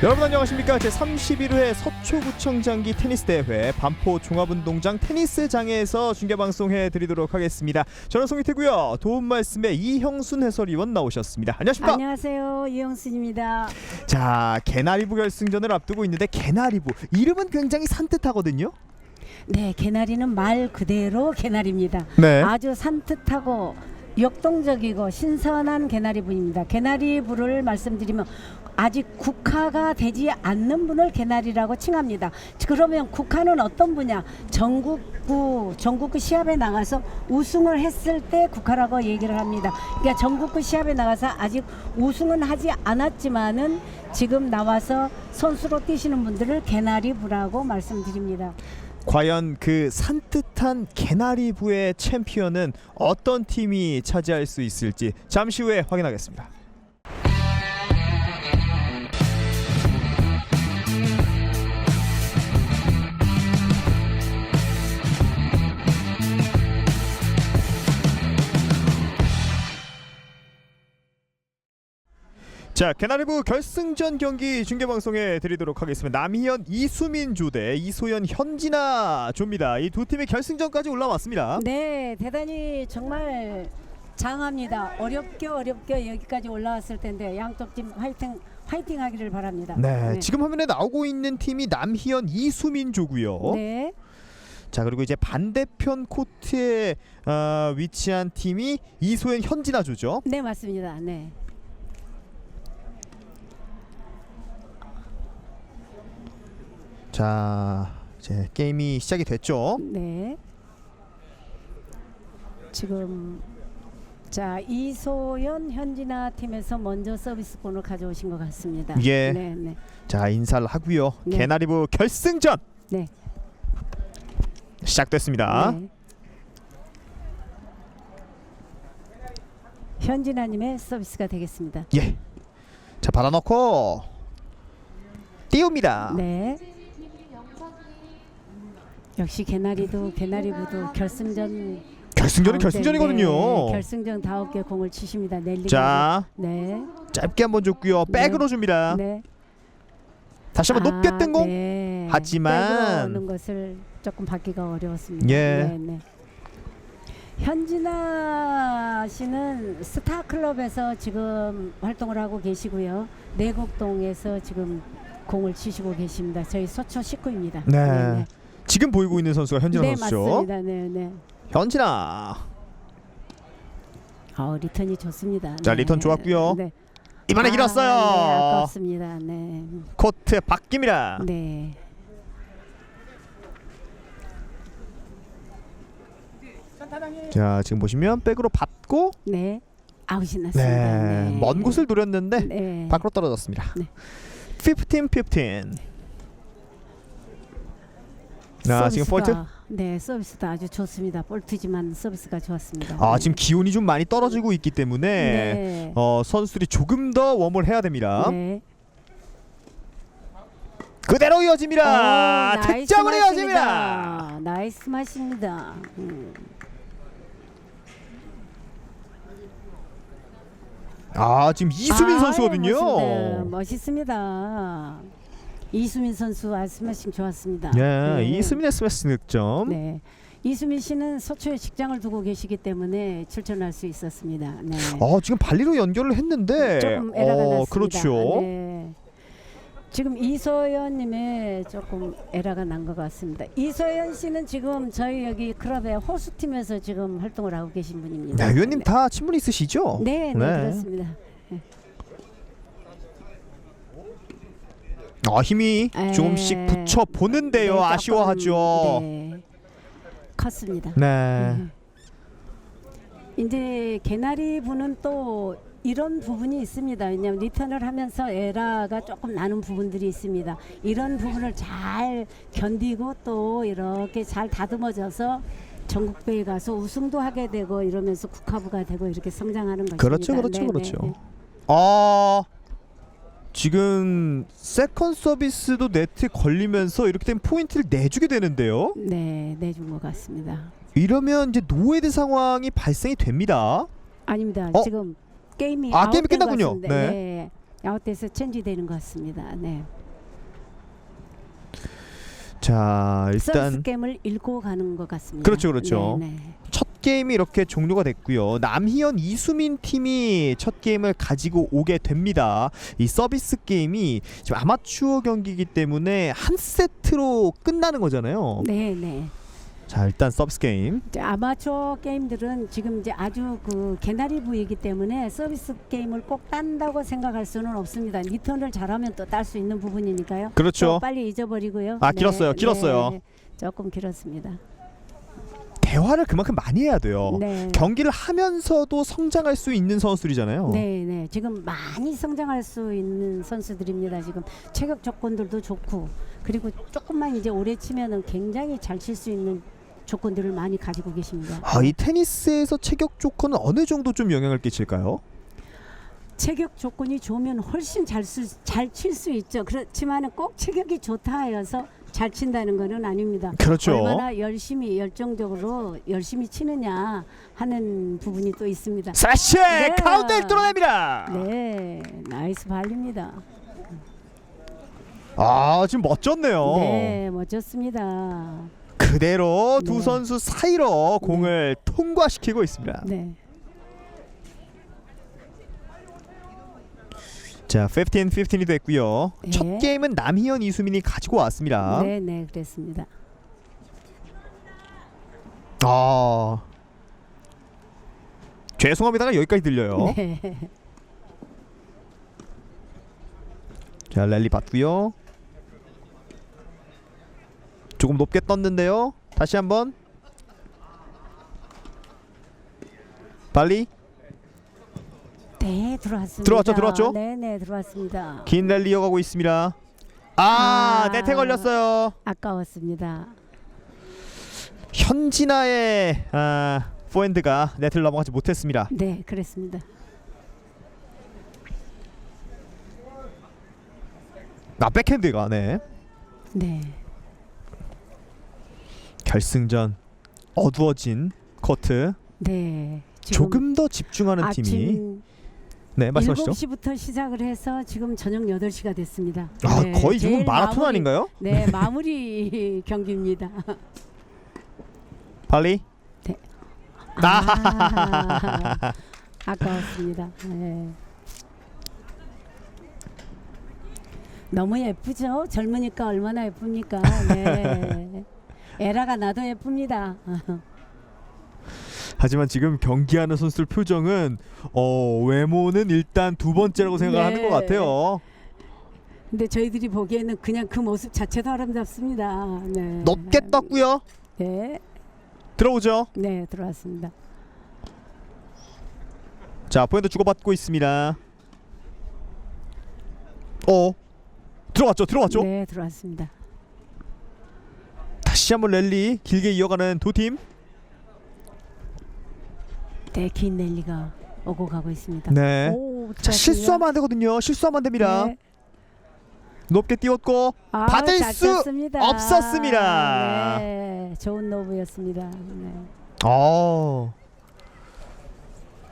여러분 안녕하십니까 제 31회 서초구청 장기 테니스 대회 반포 종합운동장 테니스장에서 중계 방송해 드리도록 하겠습니다. 저는 송희태고요. 도움 말씀에 이형순 해설위원 나오셨습니다. 안녕하십니까? 안녕하세요 이영순입니다. 자 개나리부 결승전을 앞두고 있는데 개나리부 이름은 굉장히 산뜻하거든요. 네 개나리는 말 그대로 개나리입니다. 네. 아주 산뜻하고 역동적이고 신선한 개나리분입니다. 개나리부를 말씀드리면 아직 국화가 되지 않는 분을 개나리라고 칭합니다. 그러면 국화는 어떤 분야? 전국구 전국구 시합에 나가서 우승을 했을 때 국화라고 얘기를 합니다. 그러니까 전국구 시합에 나가서 아직 우승은 하지 않았지만은 지금 나와서 선수로 뛰시는 분들을 개나리부라고 말씀드립니다. 과연 그 산뜻한 개나리부의 챔피언은 어떤 팀이 차지할 수 있을지 잠시 후에 확인하겠습니다. 자 개나리부 결승전 경기 중계 방송에 드리도록 하겠습니다. 남희연 이수민 조대 이소연 현진아 조입니다. 이 두 팀이 결승전까지 올라왔습니다. 네, 대단히 정말 장합니다. 어렵게 어렵게 여기까지 올라왔을 텐데 양쪽 팀 화이팅 화이팅 하기를 바랍니다. 네, 지금 화면에 나오고 있는 팀이 남희연 이수민 조고요. 네. 자 그리고 이제 반대편 코트에 어, 위치한 팀이 이소연 현진아 조죠. 네, 맞습니다. 네. 자 이제 게임이 시작이 됐죠. 네. 지금 자 이소연 현진아 팀에서 먼저 서비스권을 가져오신 것 같습니다. 예. 네, 네. 자 인사를 하고요. 네. 개나리부 결승전 네. 시작됐습니다. 네. 현진아님의 서비스가 되겠습니다. 예. 자 받아놓고 띄웁니다. 네. 역시 개나리도 개나리부도 결승전 결승전은 결승전이거든요. 때, 네, 결승전 다섯 개 공을 치십니다. 넬리. 자 네. 짧게 한번 줬고요. 백으로 줍니다. 네. 다시 한번 높게 뜬 공. 네. 하지만- 백으로 오는 것을 조금 받기가 어려웠습니다. 예. 네, 네. 현진아 씨는 스타 클럽에서 지금 활동을 하고 계시고요. 내곡동에서 지금 공을 치시고 계십니다. 저희 서초 식구입니다. 네. 지금 보이고 있는 선수가 현진아 네, 선수죠. 맞습니다. 네, 네. 현진아 어, 리턴이 좋습니다. 자, 리턴 좋았고요. 네. 이번에 아, 길었어요. 네, 아깝습니다. 네. 코트 바뀝니다. 네. 자 지금 보시면 백으로 받고 네. 아웃이 났습니다. 네, 네. 먼 곳을 노렸는데 네. 밖으로 떨어졌습니다. 네. 15 15. 자 지금 폴트. 네, 서비스도 아주 좋습니다. 볼트지만 서비스가 좋았습니다. 아 네. 지금 기온이 좀 많이 떨어지고 있기 때문에 네. 어, 선수들이 조금 더 웜을 해야 됩니다. 네. 그대로 이어집니다. 오, 어, 맛입니다. 이어집니다. 나이스 맛입니다. 음. 아 지금 이수민 아, 선수거든요. 멋있네. 멋있습니다. 이수민 선수 아스매싱 좋았습니다. 예, 네. 이수민의 스매시 득점. 네. 이수민 씨는 서초에 직장을 두고 계시기 때문에 출전할 수 있었습니다. 네. 어 지금 발리로 연결을 했는데 조금 에러가 어, 났습니다. 그렇죠. 네. 지금 이소연님의 조금 에러가 난 것 같습니다. 이소연 씨는 지금 저희 여기 클럽의 호수 팀에서 지금 활동을 하고 계신 분입니다. 네, 위원님 다 친분 있으시죠? 네, 네, 네. 그렇습니다. 아 힘이 에, 조금씩 붙여 보는데요. 네, 아쉬워하죠. 네, 컸습니다. 네. 음. 이제 개나리 분은 또 이런 부분이 있습니다. 왜냐하면 리턴을 하면서 에라가 조금 나는 부분들이 있습니다. 이런 부분을 잘 견디고 또 이렇게 잘 다듬어져서 전국배에 가서 우승도 하게 되고 이러면서 국가부가 되고 이렇게 성장하는 것입니다. 그렇죠, 그렇죠, 네, 그렇죠. 네, 네. 아 지금 세컨 서비스도 네트 걸리면서 이렇게 되면 포인트를 내주게 되는데요. 네, 내준 것 같습니다. 이러면 이제 노헤드 상황이 발생이 됩니다. 아닙니다. 어? 지금 게임이 아, 게임이 아웃된 것 끝났군요. 네. 네. 아웃돼서 체인지되는 것 같습니다. 네. 자 서비스 일단 게임을 읽고 가는 것 같습니다. 그렇죠, 그렇죠. 네, 네. 첫 게임이 이렇게 종료가 됐고요. 남희연 이수민 팀이 첫 게임을 가지고 오게 됩니다. 이 서비스 게임이 지금 아마추어 경기이기 때문에 한 세트로 끝나는 거잖아요. 네, 네. 자 일단 서비스 게임. 이제 아마추어 게임들은 지금 이제 아주 그 개나리 부이기 때문에 서비스 게임을 꼭 딴다고 생각할 수는 없습니다. 리턴을 잘하면 또 딸 수 있는 부분이니까요. 또 그렇죠. 빨리 잊어버리고요. 아, 길었어요, 길었어요. 네, 조금 길었습니다. 대화를 그만큼 많이 해야 돼요. 네. 경기를 하면서도 성장할 수 있는 선수들이잖아요. 네, 네. 지금 많이 성장할 수 있는 선수들입니다. 지금 체격 조건들도 좋고 그리고 조금만 이제 오래 치면은 굉장히 잘 칠 수 있는 조건들을 많이 가지고 계십니다. 아, 이 테니스에서 체격 조건은 어느 정도 좀 영향을 끼칠까요? 체격 조건이 좋으면 훨씬 잘칠수 있죠. 그렇지만은 꼭 체격이 좋다 해서 잘 친다는 것은 아닙니다. 그렇죠. 얼마나 열심히 열정적으로 열심히 치느냐 하는 부분이 또 있습니다. 스매시 네. 카운트를 뚫어냅니다. 네, 나이스 발입니다. 아 지금 멋졌네요. 네, 멋졌습니다. 그대로 두 네. 선수 사이로 공을 통과시키고 있습니다. 네, 자, 15, 15이 됐고요. 네. 첫 게임은 남희연 이수민이 가지고 왔습니다. 네, 네, 그랬습니다. 아. 죄송합니다가 여기까지 들려요. 네, 자, 랠리 받고요. 조금 높게 떴는데요. 다시 한번. 발리 네, 들어왔습니다. 들어왔죠, 들어왔죠? 네, 네, 들어왔습니다. 긴 랠리 이어가고 있습니다. 아, 아. 네트 걸렸어요. 아까웠습니다. 현진아의 아, 포핸드가 네트를 넘어가지 못했습니다. 네, 그랬습니다. 아, 백핸드가 네. 네, 결승전 어두워진 코트 네. 지금 조금 더 집중하는 팀이 아침 네 말씀하시죠. 7시부터 시작을 해서 지금 저녁 8시가 됐습니다. 아 네, 거의 지금 제일 마라톤 마무리- 아닌가요? 네, 마무리 경기입니다. 발리 아, 아까웠습니다. 네. 너무 예쁘죠? 젊으니까 얼마나 예쁩니까? 네. 에라가 나도 예쁩니다. 하지만 지금 경기하는 선수들 표정은 어, 외모는 일단 두 번째라고 생각하는 네. 것 같아요. 근데 저희들이 보기에는 그냥 그 모습 자체도 아름답습니다. 네. 높게 떴고요. 네, 들어오죠. 네 들어왔습니다. 자 포인트 주고받고 있습니다. 어 들어왔죠. 들어왔죠. 네, 들어왔습니다. 다시 한번 랠리 길게 이어가는 두 팀. 네, 긴 랠리가 오고 가고 있습니다. 네. 오, 자. 실수하면 안 되거든요. 실수하면 안 됩니다. 네. 높게 띄웠고 아, 받을 잘 수. 없었습니다. 네, 좋은 노브였습니다. 네. 어.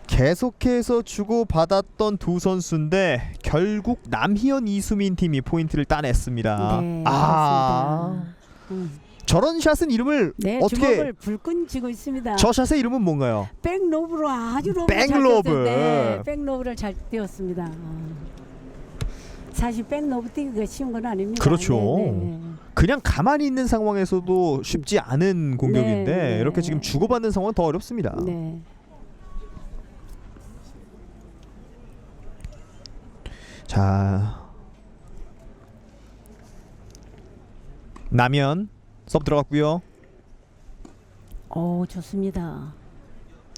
계속해서 주고 받았던 두 선수인데 결국 남희연 이수민 팀이 포인트를 따냈습니다. 네, 아 그렇습니다. 음. 저런 샷은 이름을 네, 어떻게 주먹을 불끈 쥐고 있습니다. 저 샷의 이름은 뭔가요? 백로브로 아주 로브 백로브. 네, 백로브를 잘 띄웠습니다. 아. 사실 백로브 띄기가 쉬운 건 아닙니다. 그렇죠. 네, 네. 그냥 가만히 있는 상황에서도 쉽지 않은 공격인데 네, 네. 이렇게 지금 주고받는 상황은 더 어렵습니다. 네. 자 남현 서브 들어갔고요. 오, 좋습니다.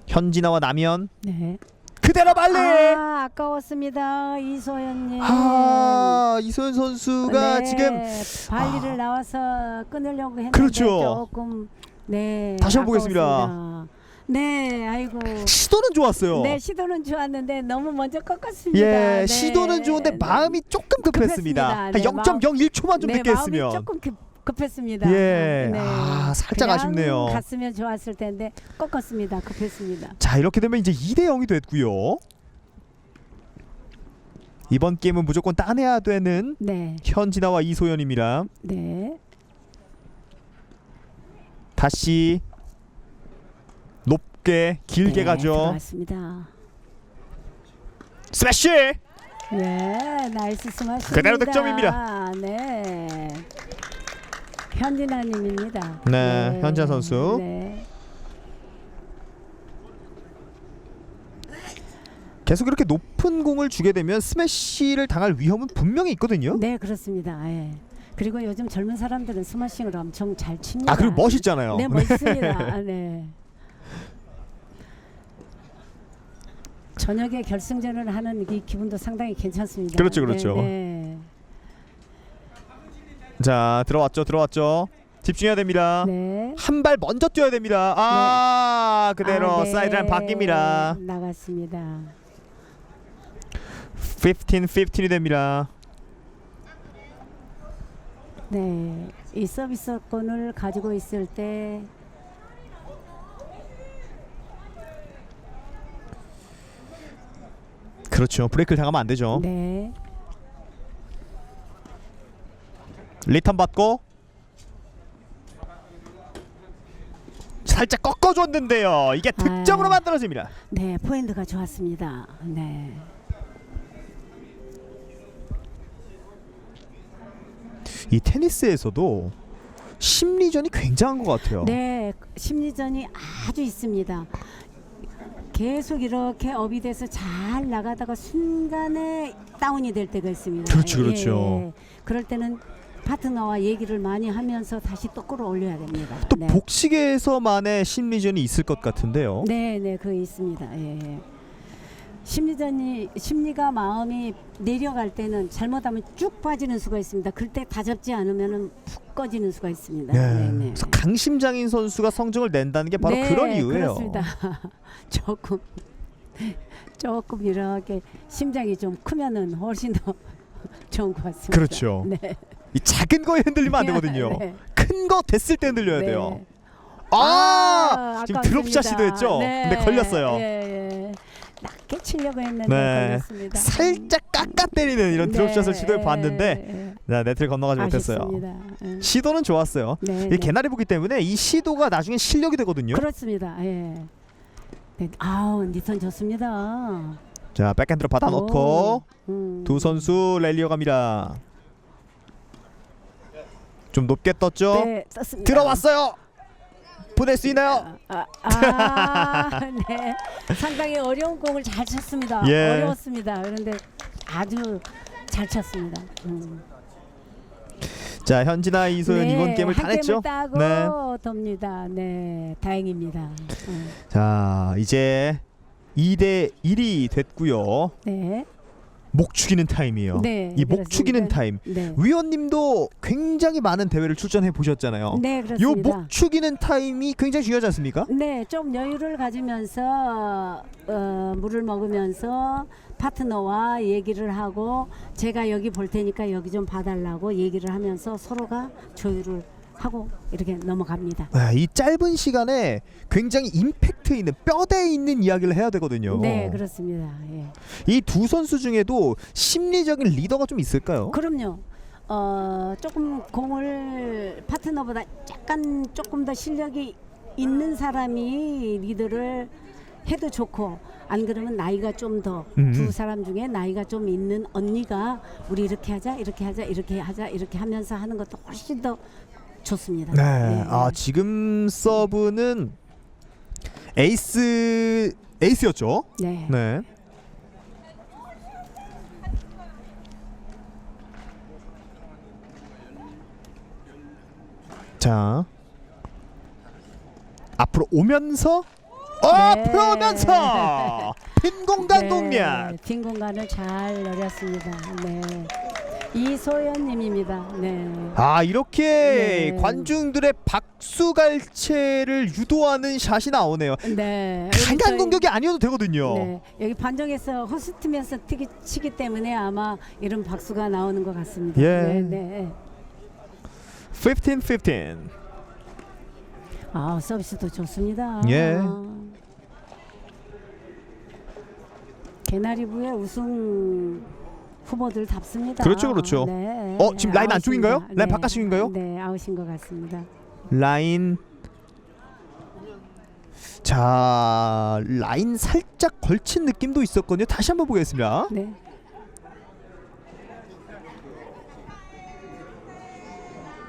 현진아와 남현 네. 그대로 발리. 아, 아까웠습니다. 이소연님. 아 이소연 선수가 네, 지금 발리를 아. 나와서 끊으려고 했는데 그렇죠. 조금 네 다시 한번 보겠습니다. 아까웠습니다. 네, 아이고. 시도는 좋았어요. 네, 시도는 좋았는데 너무 먼저 꺾었습니다. 예, 네. 시도는 좋은데 마음이 조금 급했습니다. 급했습니다. 네, 한 0.01초만 좀 네, 늦게 했으면. 조금 급, 급했습니다. 예, 네. 아 살짝 아쉽네요. 갔으면 좋았을 텐데 꺾었습니다. 급했습니다. 자 이렇게 되면 이제 2대 0이 됐고요. 이번 게임은 무조건 따내야 되는 네. 현진아와 이소연입니다. 네. 다시 높게 길게 네, 가죠. 들어갔습니다. 스매시! 네, 나이스 스마시. 그대로 득점입니다. 네. 현진아님입니다. 네, 현진아 선수. 네. 계속 이렇게 높은 공을 주게 되면 스매시를 당할 위험은 분명히 있거든요. 네, 그렇습니다. 예. 그리고 요즘 젊은 사람들은 스마싱을 엄청 잘 칩니다. 아 그리고 멋있잖아요. 네, 멋있습니다. 아, 네. 저녁에 결승전을 하는 이 기분도 상당히 괜찮습니다. 그렇죠, 그렇죠. 네, 네. 자 들어왔죠, 들어왔죠. 집중해야 됩니다. 네. 한 발 먼저 뛰어야 됩니다. 아 그대로 아, 네. 사이드라인 바뀝니다. 나갔습니다. 15, 15이 됩니다. 네. 이 서비스권을 가지고 있을 때 그렇죠. 브레이크를 당하면 안 되죠. 네. 리턴 받고 살짝 꺾어줬는데요. 이게 득점으로 아. 만들어집니다. 네, 포인트가 좋았습니다. 네. 이 테니스에서도 심리전이 굉장한 것 같아요. 네, 심리전이 아주 있습니다. 계속 이렇게 업이 돼서 잘 나가다가 순간에 다운이 될 때가 있습니다. 그렇죠, 그렇죠. 예, 그럴 때는 파트너와 얘기를 많이 하면서 다시 또 끌어올려야 됩니다. 또 네. 복식에서만의 심리전이 있을 것 같은데요. 네, 네, 그 있습니다. 예. 예. 심리전이 심리가 마음이 내려갈 때는 잘못하면 쭉 빠지는 수가 있습니다. 그때 다잡지 않으면은 푹 꺼지는 수가 있습니다. 네. 네, 네. 그래서 강심장인 선수가 성적을 낸다는 게 바로 네, 그런 이유예요. 그렇습니다. 조금 조금 이렇게 심장이 좀 크면은 훨씬 더 좋은 것 같습니다. 그렇죠. 네. 이 작은 거에 흔들리면 안 되거든요. 네. 큰 거 됐을 때 흔들려야 네. 돼요. 아, 지금 아깝습니다. 드롭샷 시도했죠? 네. 근데 걸렸어요. 예, 예. 낮게 치려고 했는데 네. 걸렸습니다. 살짝 깎아 때리는 이런 네, 드롭샷을 시도해 봤는데. 자, 네트를 건너가지 못했어요. 아쉽습니다. 예. 시도는 좋았어요. 네, 이 네. 개나리 보기 때문에 이 시도가 나중에 실력이 되거든요. 그렇습니다. 예. 네. 아우 니턴 좋습니다. 자, 백핸드로 받아 놓고 음. 두 선수 랠리어 갑니다. 좀 높게 떴죠? 네, 썼습니다. 들어왔어요. 보낼 수 있나요? 아, 아, 네. 상당히 어려운 공을 잘 쳤습니다. 예. 어려웠습니다. 그런데 아주 잘 쳤습니다. 음. 자, 현진아 이소연 네, 이번 게임을 다한 냈죠? 게임을 따고 네. 돕니다. 네, 다행입니다. 음. 자, 이제 2대 1이 됐고요. 네, 목 축이는 타임이요. 네, 이목 축이는. 타임. 네, 위원님도 굉장히 많은 대회를 출전해 보셨잖아요. 네요 그렇습니다. 목 축이는 타임이 굉장히 중요하지 않습니까? 네, 좀 여유를 가지면서 어, 물을 먹으면서 파트너와 얘기를 하고 제가 여기 볼 테니까 여기 좀 봐달라고 얘기를 하면서 서로가 조율을 하고 이렇게 넘어갑니다. 아, 이 짧은 시간에 굉장히 임팩트 있는 뼈대 있는 이야기를 해야 되거든요. 네, 그렇습니다. 예. 이 두 선수 중에도 심리적인 리더가 좀 있을까요? 그럼요. 어, 조금 공을 파트너보다 약간 조금 더 실력이 있는 사람이 리더를 해도 좋고 안 그러면 나이가 좀더두 음. 사람 중에 나이가 좀 있는 언니가 우리 이렇게 하자 이렇게 하자 이렇게 하자 이렇게 하면서 하는 것도 훨씬 더 좋습니다. 네. 아 지금 서브는 에이스 에이스였죠. 네. 네. 자 앞으로 오면서 어 네. 풀어오면서 빈 공간 네, 공략 빈 공간을 잘 노렸습니다. 네. 이소연님입니다. 네. 아 이렇게 네. 관중들의 박수갈채를 유도하는 샷이 나오네요 네. 강한 공격이 아니어도 되거든요 네, 여기 반정에서 호스트면서 뛰기, 치기 때문에 아마 이런 박수가 나오는 것 같습니다. 예. 네, 네. 15 15 아 서비스도 좋습니다. 예. 아. 개나리부의 우승 후보들 답습니다. 그렇죠, 그렇죠. 네. 어, 지금 라인 안쪽인가요? 아웃입니다. 라인 바깥쪽인가요? 네, 아웃인 것 같습니다. 라인 자 라인 살짝 걸친 느낌도 있었거든요. 다시 한번 보겠습니다. 네.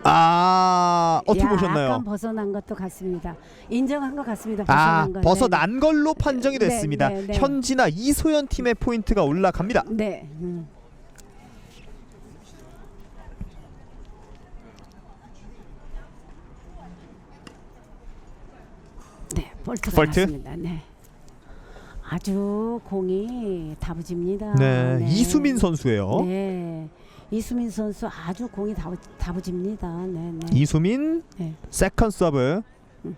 아 어떻게 약간 보셨나요? 벗어난 것도 같습니다. 인정한 것 같습니다. 아 벗어난 거. 벗어난 걸로 판정이 네, 됐습니다. 네, 네. 현지나 이소연 팀의 포인트가 올라갑니다. 네. 네. 음. 네, 볼트가 볼트? 났습니다. 네. 아주 공이 다부집니다. 네, 이수민 선수예요. 네. 이수민 선수 아주 공이 다부, 다부집니다. 네, 네. 이수민 네. 세컨 서브 음.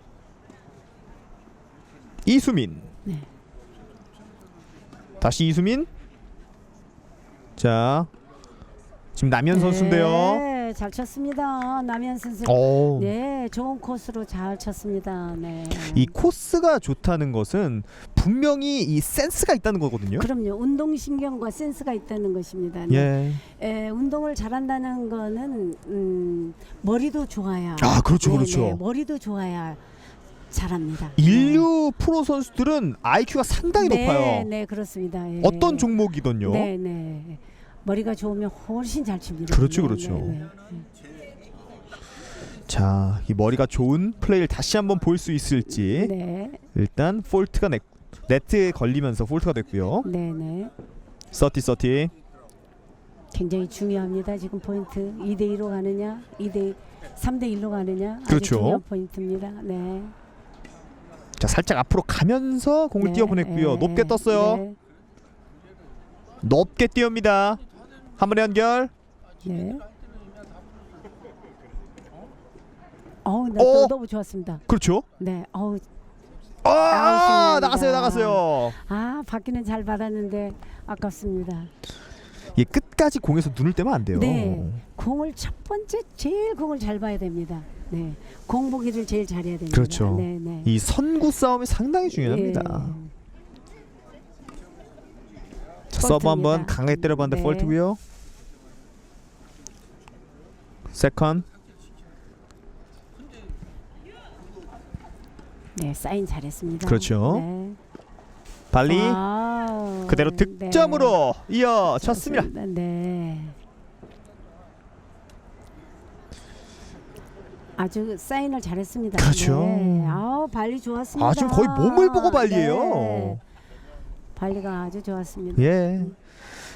이수민 네. 다시 이수민 자 지금 남현 선수인데요. 네, 잘 쳤습니다. 남현 선수. 오. 네, 좋은 코스로 잘 쳤습니다. 네. 이 코스가 좋다는 것은 분명히 이 센스가 있다는 거거든요. 그럼요. 운동 신경과 센스가 있다는 것입니다. 네. 예. 에, 운동을 잘한다는 거는 음, 머리도 좋아야. 아 그렇죠, 네, 그렇죠. 네, 머리도 좋아야 잘합니다. 인류 프로 선수들은 IQ가 상당히 네, 높아요. 네, 네, 그렇습니다. 예. 어떤 종목이든요. 네, 네. 머리가 좋으면 훨씬 잘 칩니다. 그렇죠, 네, 그렇죠. 네, 자, 이 머리가 좋은 플레이를 다시 한번 볼 수 있을지. 네. 네, 일단 폴트가 넥, 네트에 걸리면서 폴트가 됐고요. 네, 네. 서티 서티. 굉장히 중요합니다. 지금 포인트 2대 2로 가느냐, 2대 3대 1로 가느냐 아주 그렇죠. 중요한 포인트입니다. 네. 자, 살짝 앞으로 가면서 공을 네, 띄워 보냈고요. 네, 높게 떴어요. 네. 높게 띄웁니다. 한 번에 연결. 네. 어우, 나 어? 너무 좋았습니다. 그렇죠. 네. 어우, 아. 나갔어요. 나갔어요. 아, 받기는 잘 받았는데 아깝습니다. 이 끝까지 공에서 눈을 떼면 안 돼요. 네. 공을 첫 번째 제일 공을 잘 봐야 됩니다. 네. 공 보기를 제일 잘해야 됩니다. 그렇죠. 네, 네. 이 선구 싸움이 상당히 중요합니다. 예. 자, 서브 한 번 폴트입니다. 강하게 때려봤는데 네. 폴트고요. 세컨. 네, 사인 잘했습니다. 그렇죠. 네. 발리 와우. 그대로 네. 득점으로 이어졌습니다. 네. 아주 사인을 잘했습니다. 그렇죠. 네. 아우 발리 좋았습니다. 아, 지금 거의 몸을 보고 발리예요. 네. 발리가 아주 좋았습니다. 예.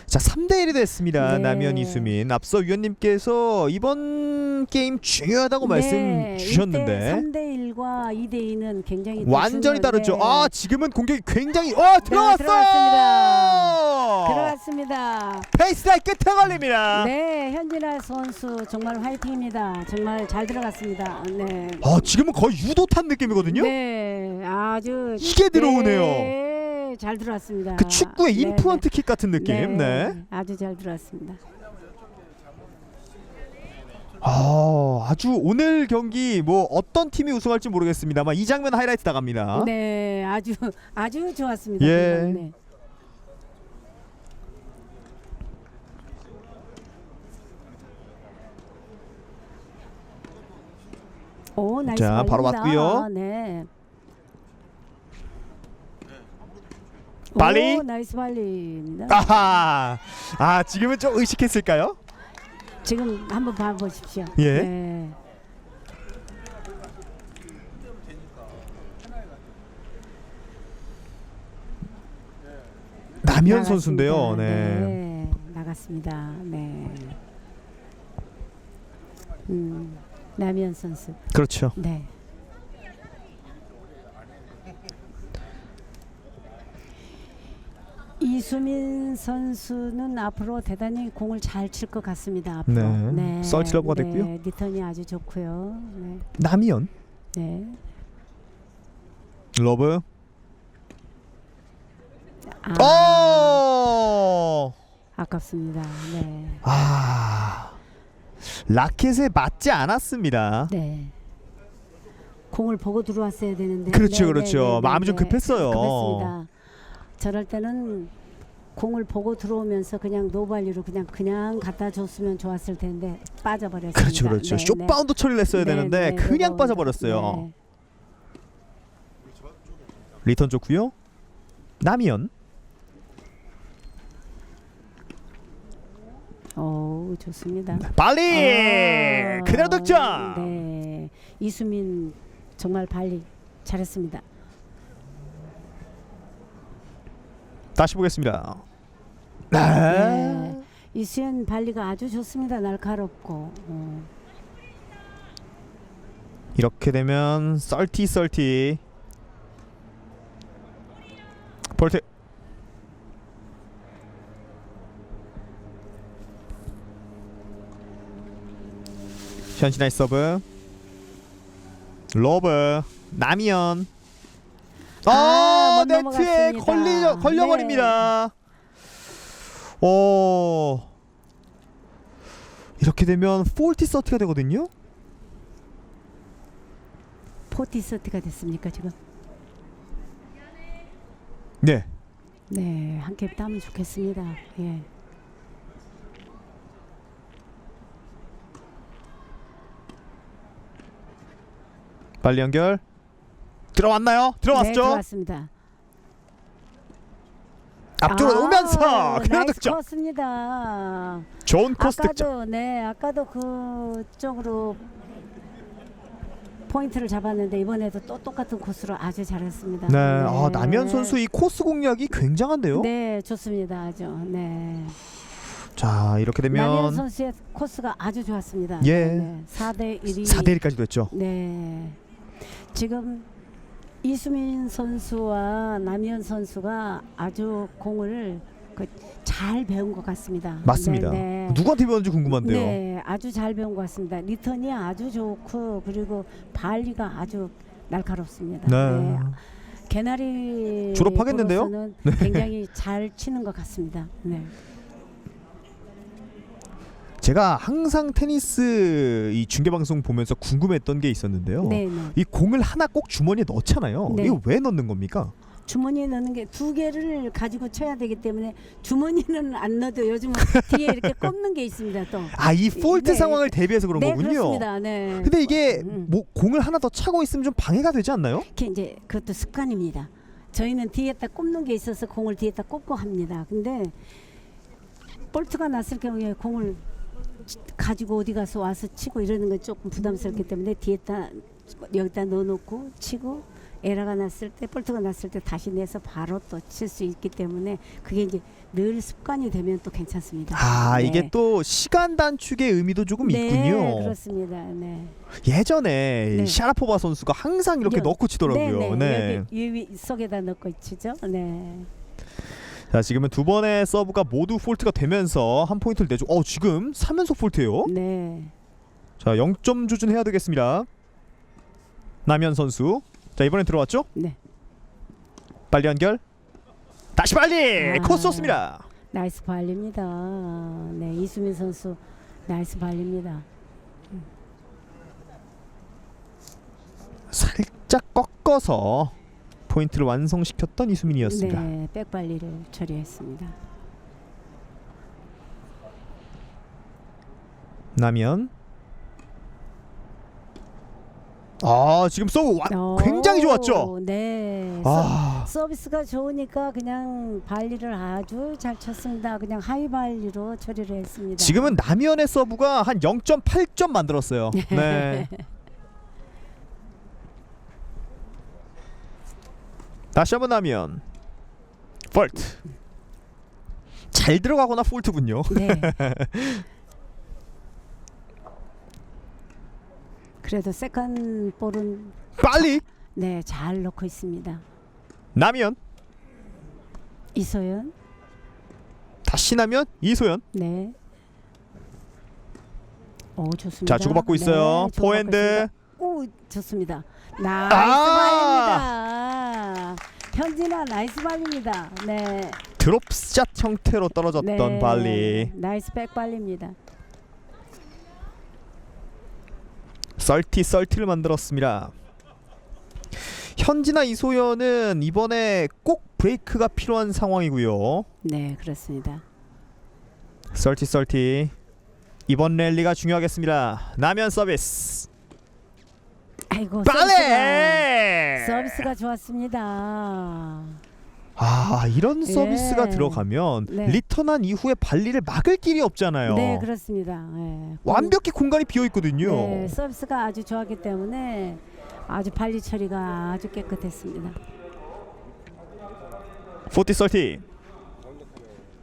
자, 3대 1이 됐습니다. 네. 남현 이수민. 앞서 위원님께서 이번 게임 중요하다고 말씀 주셨는데 3대 1과 2대 2는 굉장히 또 완전히 중요한데 다르죠. 아, 지금은 공격이 굉장히 어, 들어왔어요. 들어갔습니다. 들어갔습니다. 페이스라인 끝에 걸립니다. 네, 현진아 선수 정말 화이팅입니다. 정말 잘 들어갔습니다. 네. 아, 지금은 거의 유도 탄 느낌이거든요. 네, 아주 이게 들어오네요. 네, 잘 들어왔습니다. 그 축구의 네, 인프런트 킥 같은 느낌. 네. 아주 잘 들어왔습니다. 아, 아주 오늘 경기 뭐 어떤 팀이 우승할지 모르겠습니다만 이 장면 하이라이트 나갑니다. 네, 아주 아주 좋았습니다. 예. 네. 오, 나이스 자, 바로 발입니다. 왔고요. 네. 발리? 오, 나이스 발리입니다. 아하. 아, 지금은 좀 의식했을까요? 지금 한번 봐보십시오. 예. 네. 남현 나갔습니다. 선수인데요. 네. 네, 나갔습니다. 네. 음, 남현 선수. 그렇죠. 네. 이수민 선수는 앞으로 대단히 공을 잘 칠 것 같습니다. 앞으로. 네. 네, 됐고요. 리턴이 아주 좋고요. 네. 남현 네. 러브. 아, 어! 아깝습니다. 네. 아. 라켓에 맞지 않았습니다. 네. 공을 보고 들어왔어야 되는데. 그렇죠, 네, 그렇죠. 네, 네, 마음이 좀 네. 급했어요. 급했습니다. 저럴 때는 공을 보고 들어오면서 그냥 노발리로 그냥 그냥 갖다 줬으면 좋았을 텐데 빠져버렸습니다. 그렇죠, 그렇죠. 네, 쇼바운드 처리를 했어야 네, 되는데 네, 그냥 노바운드. 빠져버렸어요. 네. 리턴 좋고요. 남이연 오 좋습니다. 빨리 아, 그대로 득점. 네, 이수민 정말 발리 잘했습니다. 다시 보겠습니다. 네. 네. 이수연 발리가 아주 좋습니다. 날카롭고. 어. 이렇게 되면 썰티 썰티 볼트 현신의 서브 로브 남이연 아, 어못 네트에 넘어갔습니다. 걸리, 걸려버립니다 어 이렇게 되면 폴티 서트가 되거든요 포티서트가 됐습니까 지금? 네 네, 한 캡 따면 좋겠습니다. 예. 빨리 연결 들어왔나요? 네, 들어왔죠? 들어왔습니다. 앞쪽으로 아, 오면서 그대로 나이스 득점 코스입니다. 좋은 코스 아까도 득점 네, 아까도 그쪽으로 포인트를 잡았는데 이번에도 또 똑같은 코스로 아주 잘했습니다. 네, 아, 남현 선수 이 코스 공략이 굉장한데요 네, 좋습니다. 아주. 네. 자 이렇게 남현 되면 선수의 코스가 아주 좋았습니다. 예. 네, 4대 1이 4대 1까지 됐죠 네. 지금 이수민 선수와 남현 선수가 아주 공을 그 잘 배운 것 같습니다. 맞습니다 네, 네. 누구한테 배웠는지 궁금한데요 네, 아주 잘 배운 것 같습니다. 리턴이 아주 좋고 그리고 발리가 아주 날카롭습니다. 네. 개나리 졸업하겠는데요? 프로로서는 굉장히 잘 치는 것 같습니다. 네. 제가 항상 테니스 이 중계 방송 보면서 궁금했던 게 있었는데요 네, 네. 이 공을 하나 꼭 주머니에 넣잖아요 네. 이거 왜 넣는 겁니까? 주머니에 넣는 게 두 개를 가지고 쳐야 되기 때문에 주머니는 안 넣어도 요즘은 뒤에 이렇게 꼽는 게 있습니다. 또. 아 이 폴트 네. 상황을 대비해서 그런 네, 거군요 그렇습니다. 네. 근데 이게 음. 뭐 공을 하나 더 차고 있으면 좀 방해가 되지 않나요? 이렇게 이제 그것도 습관입니다. 저희는 뒤에다 꼽는 게 있어서 공을 뒤에다 꼽고 합니다. 근데 볼트가 났을 경우에 공을 치- 가지고 어디 가서 와서 치고 이러는 건 조금 부담스럽기 때문에 뒤에다 여기다 넣어놓고 치고 에러가 났을 때 볼트가 났을 때 다시 내서 바로 또 칠 수 있기 때문에 그게 이제 늘 습관이 되면 또 괜찮습니다. 아 네. 이게 또 시간 단축의 의미도 조금 네, 있군요 그렇습니다. 네. 예전에 네. 샤라포바 선수가 항상 이렇게 여- 넣고 치더라고요. 네, 네. 네. 여기 유위 속에다 넣고 치죠. 네. 자 지금은 두 번의 서브가 모두 폴트가 되면서 한 포인트를 내줘. 어 지금 3연속 폴트예요. 네. 자 0점 조준해야 되겠습니다. 남현 선수. 자 이번엔 들어왔죠? 네. 빨리 연결. 다시 빨리 아. 코스 좋습니다. 나이스 발리입니다. 네, 이수민 선수 나이스 발리입니다. 살짝 꺾어서 포인트를 완성시켰던 이수민이었습니다. 네, 백 발리를 처리했습니다. 남현. 아 지금 서브 와, 오, 굉장히 좋았죠. 네. 아 서, 비스가 좋으니까 그냥 발리를 아주 잘 쳤습니다. 그냥 하이 발리로 처리를 했습니다. 지금은 남현의 서브가 한 0.8점 만들었어요. 네. 다시 한번 남현. 폴트. 잘 들어가거나 폴트군요. 네. 그래도 세컨 볼은 빨리 네, 잘 넣고 있습니다. 남현. 이소연. 다시 남현 이소연. 네. 오 좋습니다. 자 주고받고 있어요. 네, 포핸드. 오 좋습니다. 나이스 아! 현진아 나이스 발입니다. 네. 드롭샷 형태로 떨어졌던 네. 발리. 나이스 백 발입니다. 썰티 썰티를 만들었습니다. 현지나 이소연은 이번에 꼭 브레이크가 필요한 상황이고요. 네, 그렇습니다. 썰티 썰티 이번 랠리가 중요하겠습니다. 남현 서비스. 아이고 서비스가, 빨래. 서비스가 좋았습니다. 아 이런 예. 서비스가 들어가면 네. 리턴한 이후에 발리를 막을 길이 없잖아요. 네, 그렇습니다. 네. 완벽히 공간이 비어 있거든요. 네, 서비스가 아주 좋았기 때문에 아주 발리 처리가 아주 깨끗했습니다. 포티 썰티.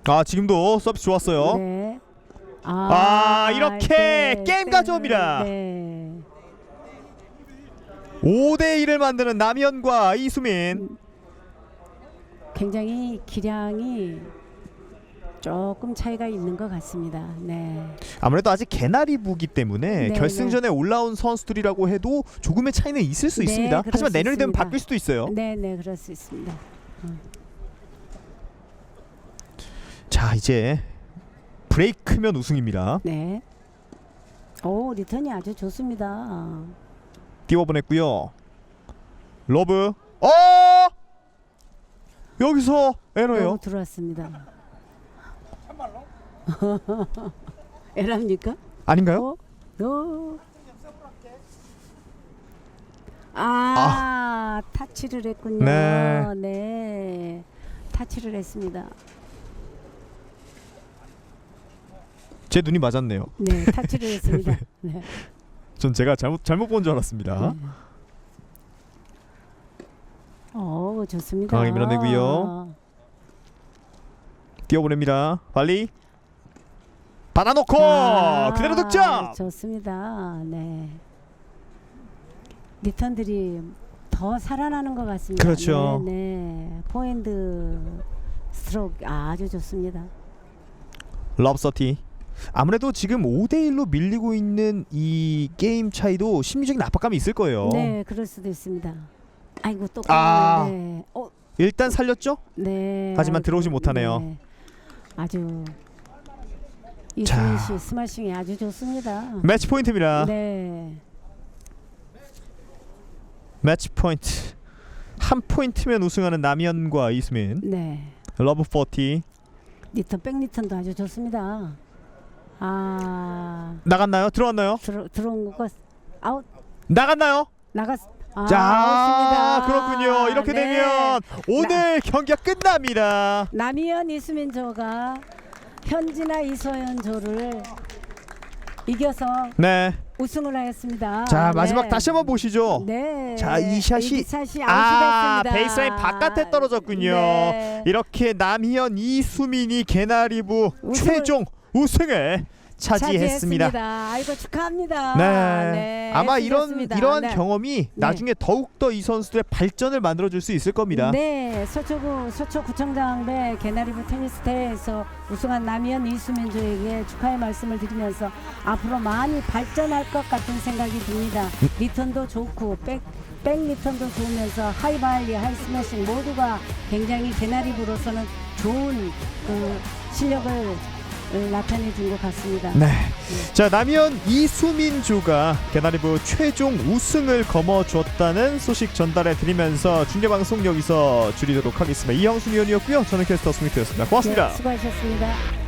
아 지금도 서비스 좋았어요. 네. 아, 이렇게 게임 가져옵니다. 네. 5대 1을 만드는 남현과 이수민. 굉장히 기량이 조금 차이가 있는 것 같습니다. 네. 아무래도 아직 개나리 부기 때문에 네, 결승전에 올라온 선수들이라고 해도 조금의 차이는 있을 수 네, 있습니다. 그럴 하지만 수 내년이 되면 있습니다. 바뀔 수도 있어요. 네, 네, 그럴 수 있습니다. 자 이제 브레이크면 우승입니다. 네. 오, 리턴이 아주 좋습니다. 띄워보냈고요. 러브. 어! 여기서 에러예요. 들어왔습니다. 에랍니까? 아닌가요? 어? 어. 아, 타치를 했군요. 네. 네. 타치를 했습니다. 제 눈이 맞았네요. 네, 타치를 했습니다. 네. 전 제가 잘못 잘못 본 줄 알았습니다. 네. 어, 좋습니다. 강하게 밀어내고요. 띄워보냅니다. 빨리 받아놓고 자, 그대로 득점. 좋습니다. 네. 리턴들이 더 살아나는 것 같습니다. 그렇죠. 네, 네. 포핸드 스트로크 아주 좋습니다. 럽서티. 아무래도 지금 5대 1로 밀리고 있는 이 게임 차이도 심리적인 압박감이 있을 거예요. 네, 그럴 수도 있습니다. 아이고 또 아. 네. 어, 일단 살렸죠? 네. 하지만 아이고, 들어오지 못하네요. 네. 아주 자. 이수민 씨 스마싱이 아주 좋습니다. 매치 포인트입니다. 네. 매치 포인트. 한 포인트면 우승하는 남현과 이수민. 네. 러브 40 리턴 백 리턴도 아주 좋습니다. 아 나갔나요? 들어왔나요? 들어 들어온 거 아웃 나갔나요? 나갔. 아, 자, 아웃입니다. 그렇군요. 이렇게 네. 되면 오늘 경기가 끝납니다. 남이현 이수민 조가 현진아 이소연 조를 이겨서 네. 우승을 하였습니다. 자, 마지막 네. 다시 한번 보시죠. 네. 자, 이 샷이- 이 샷이 아, 아웃이 됐습니다. 베이스라인 바깥에 떨어졌군요. 네. 이렇게 남희연 이수민이 개나리부 우승을- 최종 우승을 차지했습니다. 아이고 축하합니다. 네. 아마 이런. 이러한 네. 경험이 나중에 더욱 더 이 선수들의 발전을 만들어 줄 수 있을 겁니다. 네, 서초구 서초구청장 배 개나리부 테니스 대회에서 우승한 남이현 이수민조에게 축하의 말씀을 드리면서 앞으로 많이 발전할 것 같은 생각이 듭니다. 음. 리턴도 좋고 백, 백 리턴도 좋으면서 하이발리, 하이스매싱 모두가 굉장히 개나리부로서는 좋은 그 실력을 어, 나타내 준 것 같습니다. 네. 자, 남현 이수민 조가 개나리부 최종 우승을 거머쥐었다는 소식 전달해 드리면서 중계 방송 여기서 줄이도록 하겠습니다. 이형순 위원이었고요. 저는 캐스터 스미트였습니다. 고맙습니다. 네, 수고하셨습니다.